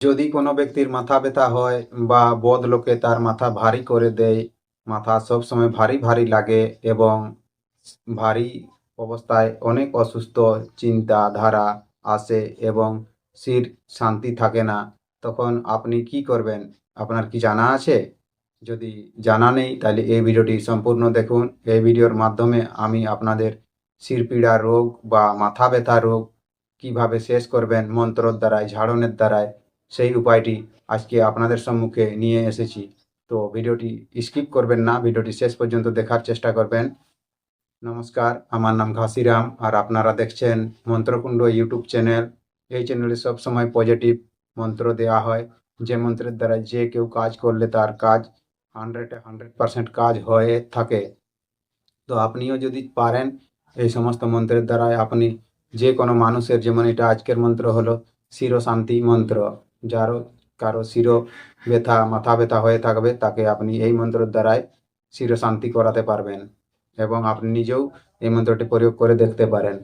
যদি কোনো ব্যক্তির মাথা ব্যথা হয় বা বদ লোকে তার মাথা ভারী করে দেয়, মাথা সবসময় ভারী ভারী লাগে এবং ভারী অবস্থায় অনেক অসুস্থ, চিন্তা ধারা আসে এবং শির শান্তি থাকে না, তখন আপনি কি করবেন? আপনার কি জানা আছে? যদি জানা নেই, তাহলে এই ভিডিওটি সম্পূর্ণ দেখুন। এই ভিডিওর মাধ্যমে আমি আপনাদের শিরপীড়া রোগ বা মাথা ব্যথা রোগ কীভাবে শেষ করবেন, মন্ত্রর দ্বারায়, ঝাড়নের দ্বারায় সেই উপায়টি আজকে আপনাদের সম্মুখে নিয়ে এসেছি। তো ভিডিওটি স্কিপ করবেন না, ভিডিওটি শেষ পর্যন্ত দেখার চেষ্টা করবেন। নমস্কার, আমার নাম ঘাসিরাম আর আপনারা দেখছেন মন্ত্রকুণ্ড ইউটিউব চ্যানেল। এই চ্যানেলে সবসময় পজিটিভ মন্ত্র দেওয়া হয়। যে মন্ত্রের দ্বারা যে কেউ কাজ করলে তার কাজ হান্ড্রেডে, হান্ড্রেড পার্সেন্ট কাজ হয়ে থাকে। তো আপনিও যদি পারেন, এই সমস্ত মন্ত্রের দ্বারাই আপনি যে কোনো মানুষের, যেমন এটা আজকের মন্ত্র হলো শিরশান্তি মন্ত্র। যারও কারও শির ব্যথা, মাথা ব্যথা হয়ে থাকবে, তাকে আপনি এই মন্ত্রের দ্বারাই শির শান্তি করাতে পারবেন এবং আপনি নিজেও এই মন্ত্রটি প্রয়োগ করে দেখতে পারেন।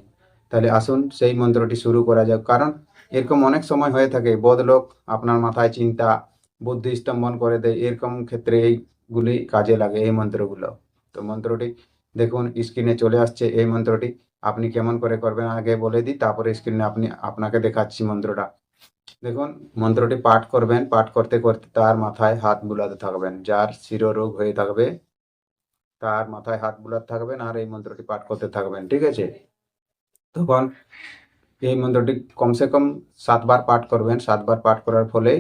তাহলে আসুন সেই মন্ত্রটি শুরু করা যাক। কারণ এরকম অনেক সময় হয়ে থাকে বদলোক আপনার মাথায় চিন্তা, বুদ্ধি স্তম্ভন করে দেয়, এরকম ক্ষেত্রে এইগুলি কাজে লাগে এই মন্ত্রগুলো। তো মন্ত্রটি দেখুন, স্ক্রিনে চলে আসছে এই মন্ত্রটি। আপনি কেমন করে করবেন আগে বলে দিই, তারপরে স্ক্রিনে আপনি, আপনাকে দেখাচ্ছি মন্ত্রটা। দেখুন, মন্ত্রটি পাঠ করবেন, পাঠ করতে করতে তার মাথায় হাত বুলাতে থাকবেন। যার শিরোরোগ হয়ে থাকবে, তার মাথায় হাত বুলাতে থাকবেন আর এই মন্ত্রটি পাঠ করতে থাকবেন, ঠিক আছে? তখন এই মন্ত্রটি কমসে কম সাতবার পাঠ করবেন। সাতবার পাঠ করার ফলে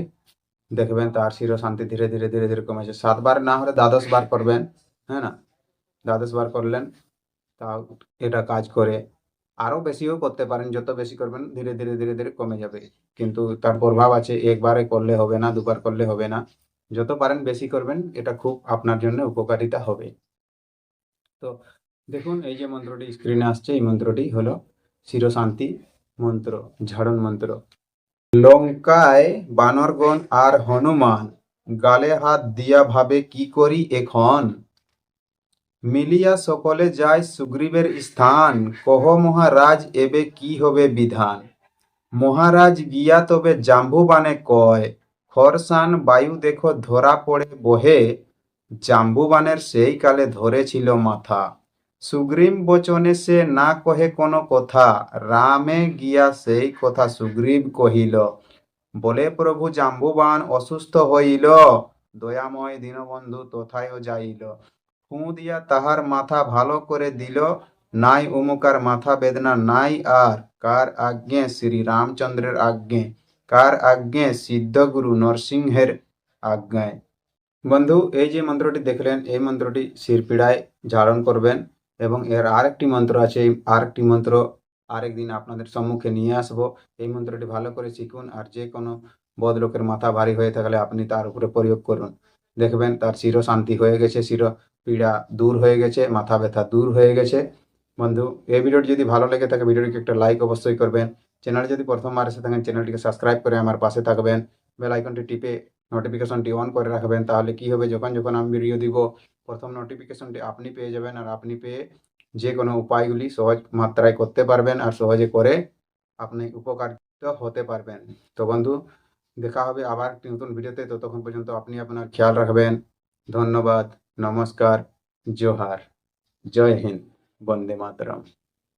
দেখবেন তার শির শান্তি ধীরে ধীরে ধীরে ধীরে কমেছে। সাতবার না হলে দ্বাদশ বার করবেন হ্যাঁ না? দ্বাদশ বার করলেন, তাও এটা কাজ করে আরও বেশিও করতে পারেন, যত বেশি করবেন ধীরে ধীরে ধীরে ধীরে কমে যাবে। কিন্তু তার প্রভাব আছে, একবারে করলে হবে না, দুবার করলে হবে না। যত পারেন বেশি করবেন, এটা খুব আপনার জন্য উপকারিতা হবে। তো দেখুন, এই যে মন্ত্রটি স্ক্রিনে আসছে, এই মন্ত্রটি হলো শিরশান্তি মন্ত্র, ঝাড়ন মন্ত্র। লঙ্কায় বানরগণ আর হনুমান, গালে হাত দিয়া ভাবে কি করি এখন? মিলিয়া সকলে যায় সুগ্রীবের স্থান। কহ মহারাজ, এবে কি হবে বিধান? মহারাজ গিয়া তবে জাম্বুবানে কয়, খরসান বায়ু দেখো ধরা পড়ে বহে জাম্বুবানের সেই কালে ধরেছিল মাথা। সুগ্রীব বচনে সে না কহে কোনো কথা, রামে গিয়া সেই কথা সুগ্রীব কহিল, বলে প্রভু জাম্বুবান অসুস্থ হইল, দয়াময় দীনবন্ধু তথায় যাইল। ফু দিয়া তাহার মাথা ভালো করে দিল, নাই উমুকার মাথা বেদনা, নাই আর কার আজ্ঞে শ্রী রামচন্দ্রের আজ্ঞে, কার আজ্ঞে সিদ্ধগুরু নরসিংহের আজ্ঞায়। বন্ধু, এই যে মন্ত্রটি দেখলেন, এই মন্ত্রটি শিরপীড়ায় ধারণ করবেন এবং এর আরেকটি মন্ত্র আছে, এই আরেকটি মন্ত্র আরেকদিন আপনাদের সম্মুখে নিয়ে আসব। এই মন্ত্রটি ভালো করে শিখুন আর যে কোনো বদ লোকের মাথা ভারী হয়ে থাকলে আপনি তার উপরে প্রয়োগ করুন। দেখবেন তার চির শান্তি হয়ে গেছে চির পীড়া দূর হয়ে গেছে, মাথা ব্যথা দূর হয়ে গেছে। বন্ধু, এই ভিডিওটি যদি ভালো লেগে থাকে, ভিডিওটিকে একটা লাইক অবশ্যই করবেন। চ্যানেল যদি প্রথমবার এসে থাকেন, চ্যানেলটিকে সাবস্ক্রাইব করে আমার পাশে থাকবেন। বেল আইকনটি টিপে নোটিফিকেশনটি অন করে রাখবেন, তাহলে কি হবে? যখন যখন আমি ভিডিও দিব, প্রথম নোটিফিকেশনটি আপনি পেয়ে যাবেন আর আপনি পেয়ে যে কোনো উপায়গুলি সহজ মাত্রায় করতে পারবেন আর সহজে করে আপনি উপকারিত হতে পারবেন। তো বন্ধু দেখা হবে আবার একটি নতুন ভিডিওতে। ততক্ষণ পর্যন্ত আপনি আপনার খেয়াল রাখবেন। ধন্যবাদ। নমস্কার। জোহার। জয় হিন্দ। বন্দে মাতরম।